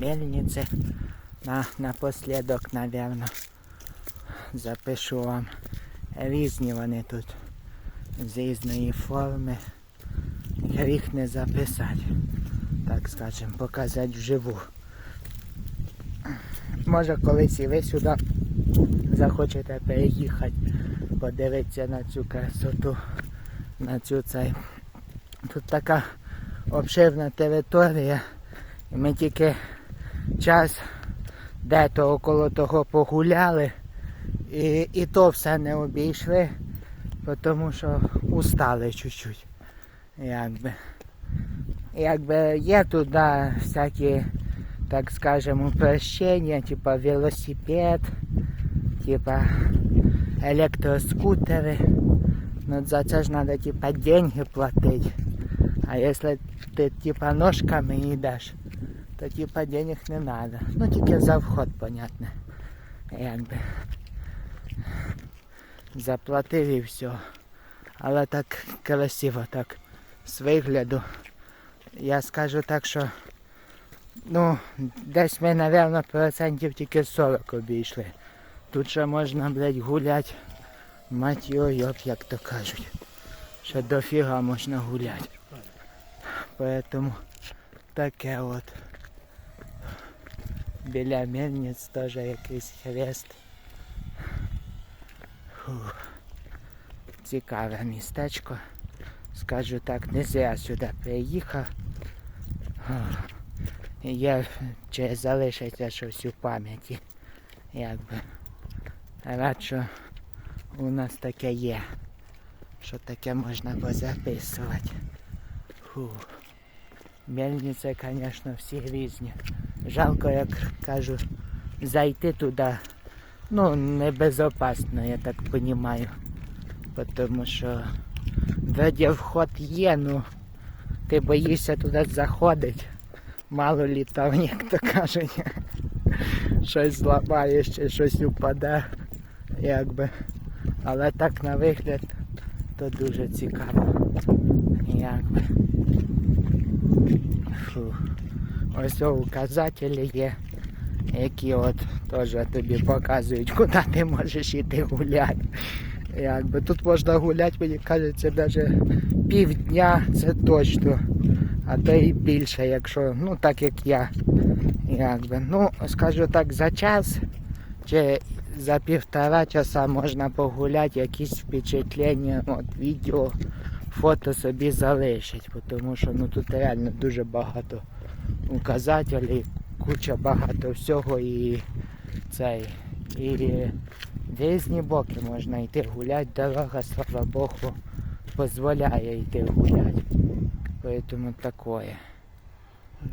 мельниці. На, напослідок, напевно, запишу вам. Різні вони тут з різної форми. Гріх не записати, так скажемо, показати вживу. Може колись і ви сюди захочете переїхати, подивитися на цю красоту, на цю цей. Тут така обширна територія. І ми тільки час де-то около того погуляли. І, і то все не обійшли, тому що устали чуть-чуть. Якби. Якби є туди всякі, так скажемо, упрощення, типа велосипед, типа електроскутери. Ну за це ж треба типа деньги платити. А якщо ти типа ножками йдеш, то типа денег не треба. Ну тільки за вход, понятно. Якби. Заплатив і все. Але так красиво, так з вигляду. Я скажу так, що ну, десь ми, напевно, процентів тільки 40 обійшли. Тут ще можна, блядь, гуляти. Мать його, йоп, як то кажуть. Ще дофіга можна гуляти. Поэтому таке от. Біля мельниць теж якийсь хрест. Цікаве містечко. Скажу так, не зря сюди приїхав. Є чи залишиться щось у пам'яті. Якби. Рад, що у нас таке є. Що таке можна позаписувати. Фух. Мельниці, звісно, всі різні. Жалко, як кажу, зайти туди. Ну, небезопасно, я так розумію. Тому що вроді вход є, ну ти боїшся туди заходити. Мало лі там, як то кажуть, щось зламаєш щось упаде. Якби. Але так на вигляд то дуже цікаво. Якби. Фу. Ось о, указателі є, які от теж тобі показують, куди ти можеш іти гуляти. Якби тут можна гуляти, мені кажеться, навіть півдня це точно. А то і більше, якщо, ну так як я. Якби. Ну, скажу так, за час чи за півтора часа можна погуляти, якісь впечатлення, от, відео, фото собі залишить, тому що ну, тут реально дуже багато указателів, куча багато всього і цей. І різні боки можна йти гуляти, дорога, слава Богу, дозволяє йти гуляти. Поэтому такое. Там